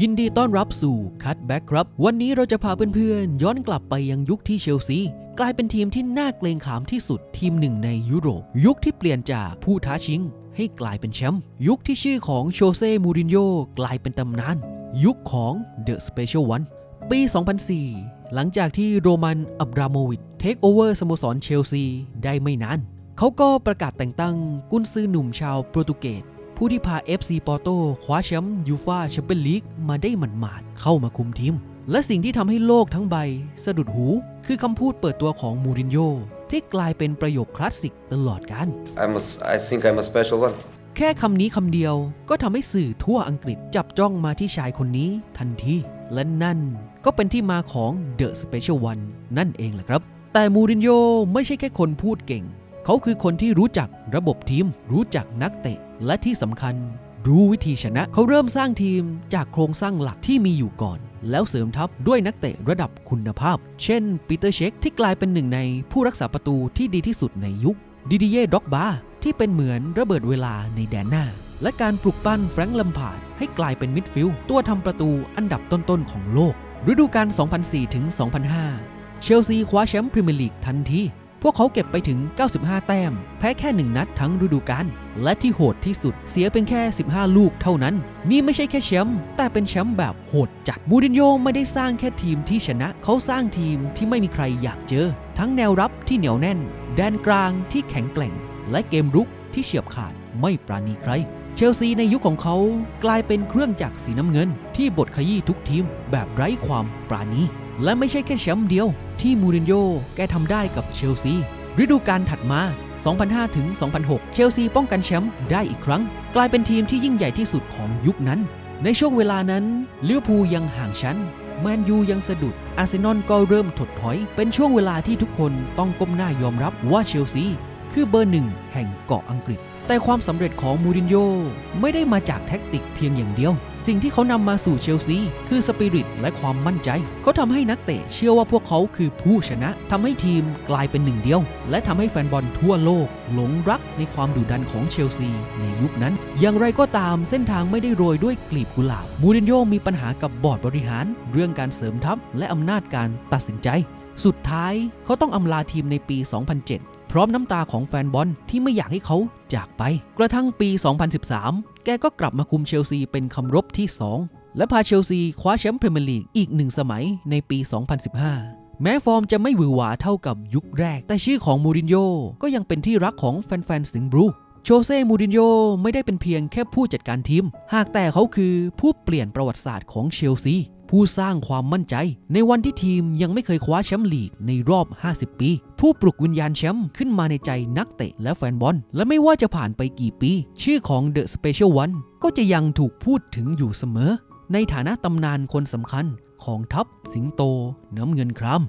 ยินดีต้อนรับสู่คัตแบ็กครับ วันนี้เราจะพาเพื่อนๆ ย้อนกลับไปยังยุคที่เชลซี กลายเป็นทีมที่น่าเกรงขามที่สุดทีมหนึ่งในยุโรป ยุคที่เปลี่ยนจากผู้ท้าชิง ให้กลายเป็นแชมป์ยุคที่ชื่อของโชเซ่มูรินโญ่กลายเป็นตำนาน ยุคของเดอะสเปเชียลวันปี 2004 หลังจากที่โรมันอับราโมวิชเทคโอเวอร์สโมสรเชลซีได้ไม่นาน เขาก็ประกาศแต่งตั้งกุนซือหนุ่มชาวโปรตุเกส ผู้ที่พา FC ปอร์โตคว้าแชมป์ยูฟาแชมเปี้ยนลีกมาได้หมาดๆเข้ามาคุมทีม และสิ่งที่ทำให้โลกทั้งใบ สะดุดหู คือคำพูดเปิดตัวของมูรินโญ่ที่กลายเป็นประโยคคลาสสิกตลอดกาล I'm a, I think I'm a special one. แค่คำนี้คำเดียวก็ทำให้สื่อทั่วอังกฤษจับจ้องมาที่ชายคนนี้ทันทีและนั่นก็เป็นที่มาของ The Special One นั่นเองแหละครับ แต่มูรินโญ่ไม่ใช่แค่คนพูดเก่ง เขาคือคนที่รู้จักระบบทีม รู้จักนักเตะ และที่สำคัญ รู้วิธีชนะ เขาเริ่มสร้างทีมจากโครงสร้างหลักที่มีอยู่ก่อน แล้วเสริมทัพด้วยนักเตะระดับคุณภาพ เช่นปีเตอร์เชคที่กลายเป็นหนึ่งในผู้รักษาประตูที่ดีที่สุดในยุคดิดิเย่ด็อกบาที่เป็นเหมือนระเบิดเวลาในแดนหน้า และการปลุกปั้นแฟรงค์ลัมพาร์ดให้กลายเป็นมิดฟิลด์ตัวทำประตูอันดับต้นๆของโลกฤดูกาล2004ถึง2005 เชลซีคว้าแชมป์พรีเมียร์ลีกทันที พวกเขาเก็บไปถึง 95 แต้ม แพ้แค่ 1 นัดทั้งฤดูกาล และที่โหดที่สุดเสียเป็นแค่ 15 ลูกเท่านั้น นี่ไม่ใช่แค่แชมป์ แต่เป็นแชมป์แบบโหดจัด มูรินโญ่ไม่ได้สร้างแค่ทีมที่ชนะ เขาสร้างทีมที่ไม่มีใครอยากเจอ ทั้งแนวรับที่เหนียวแน่น แดนกลางที่แข็งแกร่ง และเกมรุกที่เฉียบขาดไม่ปราณีใคร เชลซีในยุคของเขากลายเป็นเครื่องจักรสีน้ำเงิน ที่บดขยี้ทุกทีมแบบไร้ความปราณี และไม่ใช่แค่แชมป์เดียว ที่มูรินโญ่แกทำได้กับเชลซี ฤดูกาลถัดมา 2005 ถึง 2006 เชลซีป้องกันแชมป์ได้อีกครั้ง กลายเป็นทีมที่ยิ่งใหญ่ที่สุดของยุคนั้น ในช่วงเวลานั้นลิเวอร์พูลยังห่างชั้นแมนยูยังสะดุดอาร์เซนอลก็เริ่มถดถอย เป็นช่วงเวลาที่ทุกคนต้องก้มหน้ายอมรับว่าเชลซี คือเบอร์หนึ่งแห่งเกาะอังกฤษ แต่ความสำเร็จของมูรินโญ่ไม่ได้มาจากแท็กติกเพียงอย่างเดียว สิ่งที่เขานำมาสู่เชลซีคือสปิริตและความมั่นใจ เขาทำให้นักเตะเชื่อว่าพวกเขาคือผู้ชนะทำให้ทีมกลายเป็นหนึ่งเดียว และทำให้แฟนบอลทั่วโลก หลงรักในความดุดันของเชลซีในยุคนั้น อย่างไรก็ตามเส้นทางไม่ได้โรยด้วยกลีบกุหลาบ มูรินโญ่มีปัญหากับบอร์ดบริหาร เรื่องการเสริมทัพและอำนาจการตัดสินใจ สุดท้ายเขาต้องอำลาทีมในปี 2007 พร้อมน้ำตาของแฟนบอลที่ไม่อยากให้เขาจากไป กระทั่งปี 2013 แกก็กลับมาคุมเชลซีเป็นคำรบที่ 2 และพาเชลซีคว้าแชมป์พรีเมียร์ลีกอีกหนึ่งสมัยในปี 2015แม้ฟอร์มจะไม่หวือหวาเท่ากับยุคแรก แต่ชื่อของมูรินโญ่ก็ยังเป็นที่รักของแฟนๆสิงห์บลูโชเซ่มูรินโญ่ไม่ได้เป็นเพียงแค่ผู้จัดการทีม หากแต่เขาคือผู้เปลี่ยนประวัติศาสตร์ของเชลซี ผู้สร้างความมั่นใจ ในวันที่ทีมยังไม่เคยคว้าแชมป์ลีกในรอบ 50 ปี ผู้ปลุกวิญญาณแชมป์ขึ้นมาในใจนักเตะและแฟนบอล และไม่ว่าจะผ่านไปกี่ปี ชื่อของเดอะสเปเชียลวันก็จะยังถูกพูดถึงอยู่เสมอ ในฐานะตำนานคนสำคัญของทัพสิงโตน้ำเงินคราม